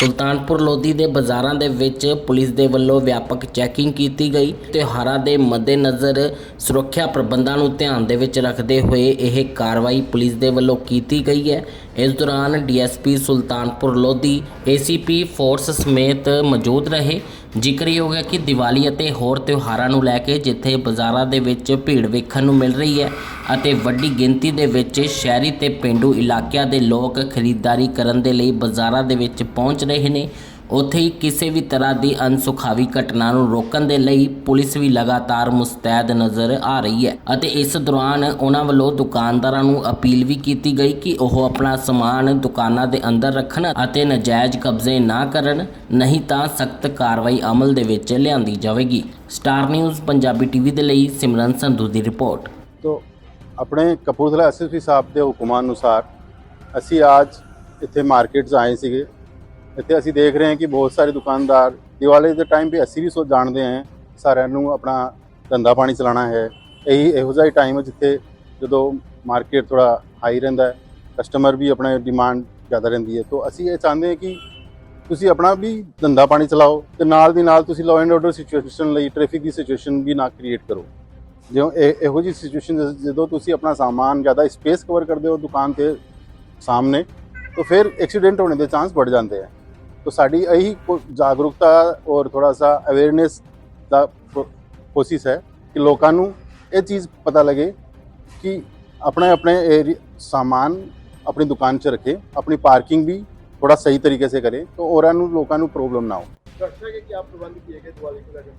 ਸੁਲਤਾਨਪੁਰ ਲੋਧੀ ਦੇ ਬਾਜ਼ਾਰਾਂ ਦੇ ਵਿੱਚ ਪੁਲਿਸ ਦੇ ਵੱਲੋਂ ਵਿਆਪਕ ਚੈਕਿੰਗ ਕੀਤੀ ਗਈ। ਤਿਉਹਾਰਾਂ ਦੇ ਮੱਦੇਨਜ਼ਰ ਸੁਰੱਖਿਆ ਪ੍ਰਬੰਧਾਂ ਨੂੰ ਧਿਆਨ ਦੇ ਵਿੱਚ ਰੱਖਦੇ ਹੋਏ ਇਹ ਕਾਰਵਾਈ ਪੁਲਿਸ ਦੇ ਵੱਲੋਂ ਕੀਤੀ ਗਈ ਹੈ। ਇਸ ਦੌਰਾਨ DSP Sultanpur Lodhi, ACP force ਸਮੇਤ ਮੌਜੂਦ ਰਹੇ। ਜ਼ਿਕਰਯੋਗ ਹੈ ਕਿ ਦੀਵਾਲੀ ਅਤੇ ਹੋਰ ਤਿਉਹਾਰਾਂ ਨੂੰ ਲੈ ਕੇ ਜਿੱਥੇ ਬਾਜ਼ਾਰਾਂ ਦੇ ਵਿੱਚ ਭੀੜ ਵੇਖਣ ਨੂੰ ਮਿਲ ਰਹੀ ਹੈ ਅਤੇ ਵੱਡੀ ਗਿਣਤੀ ਦੇ ਵਿੱਚ ਸ਼ਹਿਰੀ ਤੇ ਪਿੰਡੂ ਇਲਾਕਿਆਂ ਦੇ ਲੋਕ ਖਰੀਦਦਾਰੀ ਕਰਨ ਦੇ ਲਈ ਬਾਜ਼ਾਰਾਂ ਦੇ ਵਿੱਚ ਪਹੁੰਚ ਰਹੇ ਨੇ ਉੱਥੇ ਹੀ ਕਿਸੇ ਵੀ ਤਰ੍ਹਾਂ ਦੀ ਅਨਸੁਖਾਵੀ ਘਟਨਾ ਨੂੰ ਰੋਕਣ ਦੇ ਲਈ ਪੁਲਿਸ ਵੀ ਲਗਾਤਾਰ ਮੁਸਤੈਦ ਨਜ਼ਰ ਆ ਰਹੀ ਹੈ ਅਤੇ ਇਸ ਦੌਰਾਨ ਉਹਨਾਂ ਵੱਲੋਂ ਦੁਕਾਨਦਾਰਾਂ ਨੂੰ ਅਪੀਲ ਵੀ ਕੀਤੀ ਗਈ ਕਿ ਉਹ ਆਪਣਾ ਸਮਾਨ ਦੁਕਾਨਾਂ ਦੇ ਅੰਦਰ ਰੱਖਣ ਅਤੇ ਨਾਜਾਇਜ਼ ਕਬਜ਼ੇ ਨਾ ਕਰਨ, ਨਹੀਂ ਤਾਂ ਸਖਤ ਕਾਰਵਾਈ ਅਮਲ ਦੇ ਵਿੱਚ ਲਿਆਂਦੀ ਜਾਵੇਗੀ। ਸਟਾਰ ਨਿਊਜ਼, ਪੰਜਾਬੀ ਟੀਵੀ ਦੇ ਲਈ ਸਿਮਰਨ ਸੰਧੂ ਦੀ ਰਿਪੋਰਟ। ਤੋ, ਆਪਣੇ ਕਪੂਰਥਲਾ ਐਸਐਸਪੀ ਸਾਹਿਬ ਦੇ ਹੁਕਮਾਂ ਅਨੁਸਾਰ ਅਸੀਂ ਅੱਜ ਇੱਥੇ ਮਾਰਕੀਟ ਆਏ ਸੀਗੇ। ਇੱਥੇ ਅਸੀਂ ਦੇਖ ਰਹੇ ਹਾਂ ਕਿ ਬਹੁਤ ਸਾਰੇ ਦੁਕਾਨਦਾਰ ਦੀਵਾਲੀ ਦੇ ਟਾਈਮ ਵੀ ਅਸੀਂ ਵੀ ਸੋ, ਜਾਣਦੇ ਹਾਂ ਸਾਰਿਆਂ ਨੂੰ ਆਪਣਾ ਧੰਦਾ ਪਾਣੀ ਚਲਾਉਣਾ ਹੈ। ਇਹੀ ਇਹੋ ਜਿਹਾ ਹੀ ਟਾਈਮ ਹੈ ਜਿੱਥੇ ਜਦੋਂ ਮਾਰਕੀਟ ਥੋੜਾ ਹਾਈ ਰਹਿੰਦਾ ਹੈ ਕਸਟਮਰ ਵੀ ਆਪਣੇ ਡਿਮਾਂਡ ਜ਼ਿਆਦਾ ਰਹਿੰਦੀ ਹੈ। ਤੋ ਅਸੀਂ ਇਹ ਚਾਹੁੰਦੇ ਹਾਂ ਕਿ ਤੁਸੀਂ ਆਪਣਾ ਵੀ ਧੰਦਾ ਪਾਣੀ ਚਲਾਓ ਤੇ ਨਾਲ ਦੀ ਨਾਲ ਤੁਸੀਂ ਲਾਅ ਐਂਡ ਆਰਡਰ ਸਿਚੁਏਸ਼ਨ ਲਈ ਟ੍ਰੈਫਿਕ ਦੀ ਸਿਚੁਏਸ਼ਨ ਵੀ ਨਾ ਕ੍ਰੀਏਟ ਕਰੋ। ਜਿਉਂ ਇਹ ਇਹੋ ਜੀ ਸਿਚੁਏਸ਼ਨ ਜਦੋਂ ਤੁਸੀਂ ਆਪਣਾ ਸਾਮਾਨ ਜ਼ਿਆਦਾ ਸਪੇਸ ਕਵਰ ਕਰਦੇ ਹੋ ਦੁਕਾਨ ਤੇ ਸਾਹਮਣੇ, ਤਾਂ ਫਿਰ ਐਕਸੀਡੈਂਟ ਹੋਣੇ ਦੇ ਚਾਂਸ ਵੱਧ ਜਾਂਦੇ ਆ। ਤਾਂ ਸਾਡੀ ਇਹੀ ਕੋ- ਜਾਗਰੂਕਤਾ ਔਰ ਥੋੜਾ ਸਾ ਅਵੇਅਰਨੈਸ ਦਾ ਕੋ- ਕੋਸ਼ਿਸ਼ ਹੈ ਕਿ ਲੋਕਾਂ ਨੂੰ ਇਹ ਚੀਜ਼ ਪਤਾ ਲੱਗੇ ਕਿ ਆਪਣੇ ਆਪਣੇ ਏਰੀ- ਸਾਮਾਨ ਆਪਣੀ ਦੁਕਾਨ 'ਚ ਰੱਖੇ ਆਪਣੀ ਪਾਰਕਿੰਗ ਵੀ ਥੋੜਾ ਸਹੀ ਤਰੀਕੇ से करें तो और ਲੋਕਾਂ ਨੂੰ ਪ੍ਰੋਬਲਮ ਨਾ ਹੋ सुरक्षा के क्या प्रबंध किए गए दिवाली को लेकर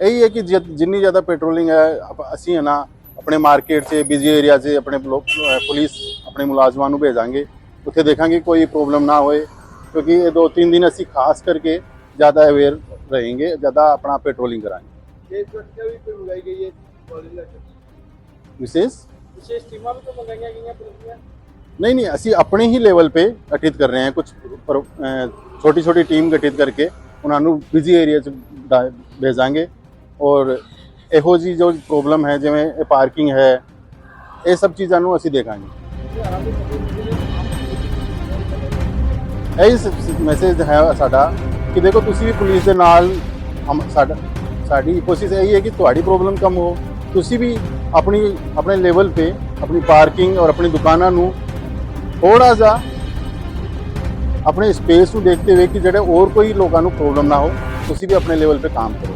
ਇਹੀ ਹੈ ਕਿ ਜਿ- ਜਿੰਨੀ ਜ਼ਿਆਦਾ ਪੈਟਰੋਲਿੰਗ ਹੈ ਆਪ- ਅਸੀਂ ਹੈ ਨਾ ਆਪਣੇ ਮਾਰਕੀਟ 'ਚ ਬਿਜ਼ੀ ਏਰੀਆ 'ਚ ਆਪਣੇ ਲੋਕ ਅ, ਪੁਲਿਸ ਆਪਣੇ ਮੁਲਾਜ਼ਮਾਂ ਨੂੰ ਭੇਜਾਂਗੇ ਉੱਥੇ ਦੇਖਾਂਗੇ ਕੋਈ ਪ੍ਰੋਬਲਮ ਨਾ ਹੋਏ क्योंकि ये दो तीन दिन असं खास करके ज़्यादा अवेयर रहेंगे ज़्यादा अपना पेट्रोलिंग कराएंगे विशेष नहीं नहीं असं अपने ही लेवल पे गठित कर रहे हैं कुछ छोटी छोटी ਟੀਮ ਗਠਿਤ ਕਰਕੇ ਉਹਨਾਂ ਨੂੰ ਬਿਜ਼ੀ ਏਰੀਆ 'ਚ ਡਾ- ਭੇਜਾਂਗੇ ਔਰ ਇਹੋ ਜੀ ਜੋ ਪ੍ਰੋਬਲਮ ਹੈ ਜਿਵੇਂ ਪਾਰਕਿੰਗ ਹੈ ਇਹ ਸਭ ਚੀਜ਼ਾਂ ਨੂੰ ਅਸੀਂ ਦੇਖਾਂਗੇ ਇਹੀ ਮੈਸੇਜ ਹੈ ਸਾਡਾ ਕਿ ਦੇਖੋ ਤੁਸੀਂ ਵੀ ਪੁਲਿਸ ਦੇ ਨਾਲ ਸਾਡਾ, ਸਾਡੀ ਕੋਸ਼ਿਸ਼ ਇਹੀ ਹੈ ਕਿ ਤੁਹਾਡੀ ਪ੍ਰੋਬਲਮ ਕਮ ਹੋ। ਤੁਸੀਂ ਵੀ ਆਪਣੀ, ਆਪਣੇ ਲੈਵਲ ਤੇ ਆਪਣੀ ਪਾਰਕਿੰਗ ਔਰ ਆਪਣੀ ਦੁਕਾਨਾਂ ਨੂੰ ਥੋੜਾ ਜਿਹਾ ਆਪਣੇ ਸਪੇਸ ਨੂੰ ਦੇਖਦੇ ਹੋਏ ਕਿ ਜਿਹੜੇ ਹੋਰ ਕੋਈ ਲੋਕਾਂ ਨੂੰ ਪ੍ਰੋਬਲਮ ਨਾ ਹੋ, ਤੁਸੀਂ ਵੀ ਆਪਣੇ ਲੈਵਲ ਤੇ ਕੰਮ ਕਰੋ।